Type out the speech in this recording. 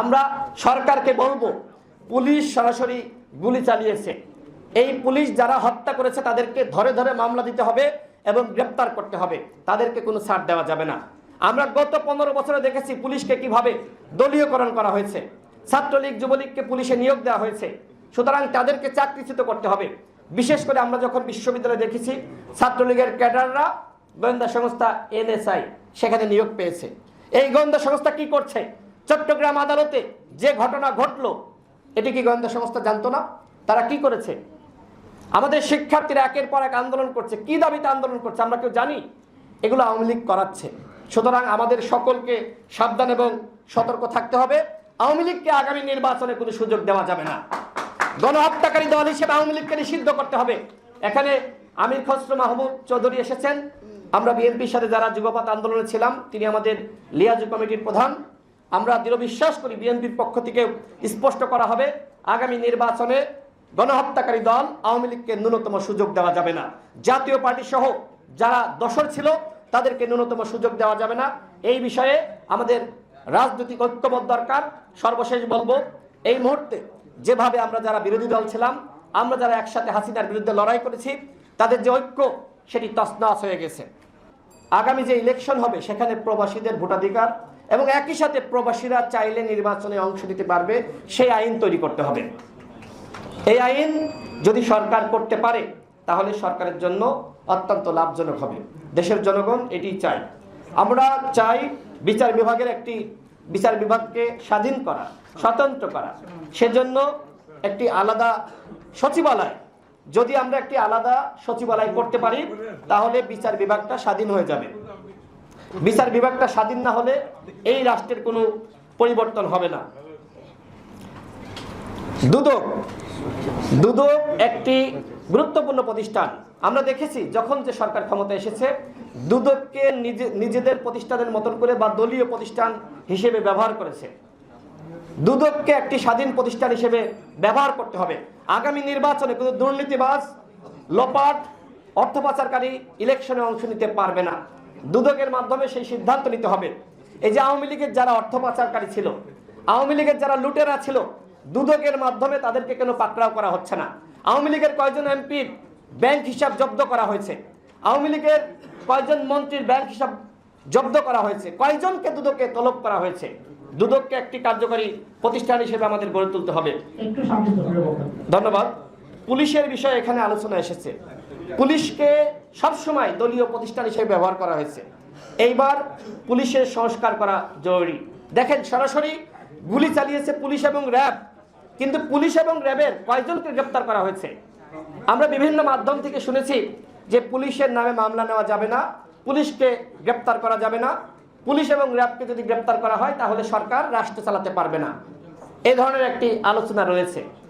আমরা সরকারকে বলব, পুলিশ সরাসরি গুলি চালিয়েছে। এই পুলিশ যারা হত্যা করেছে, তাদেরকে ধরে ধরে মামলা দিতে হবে এবং গ্রেপ্তার করতে হবে। তাদেরকে কোনো ছাড় দেওয়া যাবে না। আমরা গত পনেরো বছরে দেখেছি পুলিশকে কীভাবে দলীয়করণ করা হয়েছে। ছাত্রলীগ, যুবলীগকে পুলিশে নিয়োগ দেওয়া হয়েছে। সুতরাং তাদেরকে চাকরিচ্যুত করতে হবে। বিশেষ করে আমরা যখন বিশ্ববিদ্যালয়ে দেখেছি, ছাত্রলীগের ক্যাডাররা গোয়েন্দা সংস্থা এনএসআই, সেখানে নিয়োগ পেয়েছে। এই গোয়েন্দা সংস্থা কি করছে? চট্টগ্রাম আদালতে যে ঘটনা ঘটলো, এটি কি গোয়েন্দা সংস্থা জানতো না? তারা কি করেছে? আমাদের শিক্ষার্থীরা একের পর এক আন্দোলন করছে। কি দাবিতে আন্দোলন করছে আমরা কেউ জানি? এগুলো আওয়ামী লীগ করাচ্ছে। সুতরাং আমাদের সকলকে সাবধান এবং সতর্ক থাকতে হবে। আওয়ামী লীগকে আগামী নির্বাচনে কোনো সুযোগ দেওয়া যাবে না। গণহত্যাকারী দল হিসেবে আওয়ামী লীগকে নিষিদ্ধ করতে হবে। এখানে আমির খসরু মাহমুদ চৌধুরী এসেছেন। আমরা বিএনপির সাথে যারা যুগপথ আন্দোলনে ছিলাম, তিনি আমাদের লিয়াজু কমিটির প্রধান। আমরা দৃঢ় বিশ্বাস করি বিএনপির পক্ষ থেকে স্পষ্ট করা হবে, আগামী নির্বাচনে গণহত্যাকারী দল আওয়ামী লীগকে ন্যূনতম সুযোগ দেওয়া যাবে না। জাতীয় পার্টি সহ যারা দশর ছিল, তাদেরকে ন্যূনতম সুযোগ দেওয়া যাবে না। এই বিষয়ে আমাদের রাজনৈতিক ঐক্যবোধ দরকার। সর্বশেষ বলব, এই মুহূর্তে যেভাবে আমরা যারা বিরোধী দল ছিলাম, আমরা যারা একসাথে হাসিনার বিরুদ্ধে লড়াই করেছি, তাদের যে ঐক্য, সেটি তসনাস হয়ে গেছে। আগামী যে ইলেকশন হবে, সেখানে প্রবাসীদের ভোটাধিকার এবং একই সাথে প্রবাসীরা চাইলে নির্বাচনে অংশ নিতে পারবে, সেই আইন তৈরি করতে হবে। এই আইন যদি সরকার করতে পারে, তাহলে সরকারের জন্য অত্যন্ত লাভজনক হবে। দেশের জনগণ এটি চাই আমরা চাই বিচার বিভাগের একটি বিচার বিভাগকে স্বাধীন করা, স্বতন্ত্র করা। সেজন্য একটি আলাদা সচিবালয়, যদি আমরা একটি আলাদা সচিবালয় করতে পারি, তাহলে বিচার বিভাগটা স্বাধীন হয়ে যাবে। বিচার বিভাগটা স্বাধীন না হলে এই রাষ্ট্রের কোনো পরিবর্তন হবে না। দুদক দুদক একটি গুরুত্বপূর্ণ প্রতিষ্ঠান। আমরা দেখেছি যখন যে সরকার ক্ষমতা এসেছে, দুদককে নিজেদের প্রতিষ্ঠানের মতন করে বা দলীয় প্রতিষ্ঠান হিসেবে ব্যবহার করেছে। দুদককে একটি স্বাধীন প্রতিষ্ঠান হিসেবে ব্যবহার করতে হবে। আগামী নির্বাচনে কোনো দুর্নীতিবাজ, লোপাট, অর্থ পাচারকারী ইলেকশনে অংশ নিতে পারবে না। দুদকের মাধ্যমে সেই সিদ্ধান্ত নিতে হবে। এই যে আওয়ামী লীগের যারা অর্থ পাচারকারী ছিল আওয়ামী লীগের যারা লুটেরা ছিল দুদকের মাধ্যমে তাদেরকে কেন পাকড়াও করা হচ্ছে না? আওয়ামী লীগের কয়েকজন এমপির ব্যাংক হিসাব জব্দ করা হয়েছে? আওয়ামী লীগের কয়জন মন্ত্রীর ব্যাংক হিসাব জব্দ করা হয়েছে? কয়জনকে দুদকে তলব করা হয়েছে? দুদককে একটি কার্যকরী প্রতিষ্ঠান হিসেবে আমাদের গড়ে তুলতে হবে। ধন্যবাদ। পুলিশের বিষয়ে এখানে আলোচনা এসেছে। পুলিশকে সবসময় দলীয় প্রতিষ্ঠান হিসেবে ব্যবহার করা হয়েছে। এইবার পুলিশের সংস্কার করা জরুরি। দেখেন, সরাসরি গুলি চালিয়েছে পুলিশ এবং র্যাব, কিন্তু পুলিশ এবং র্যাবের কয়জনকে গ্রেপ্তার করা হয়েছে। আমরা বিভিন্ন মাধ্যম থেকে শুনেছি যে পুলিশের নামে মামলা নেওয়া যাবে না, পুলিশকে গ্রেপ্তার করা যাবে না। পুলিশ এবং র্যাবকে যদি গ্রেপ্তার করা হয়, তাহলে সরকার রাষ্ট্র চালাতে পারবে না। এ ধরনের একটি আলোচনা রয়েছে।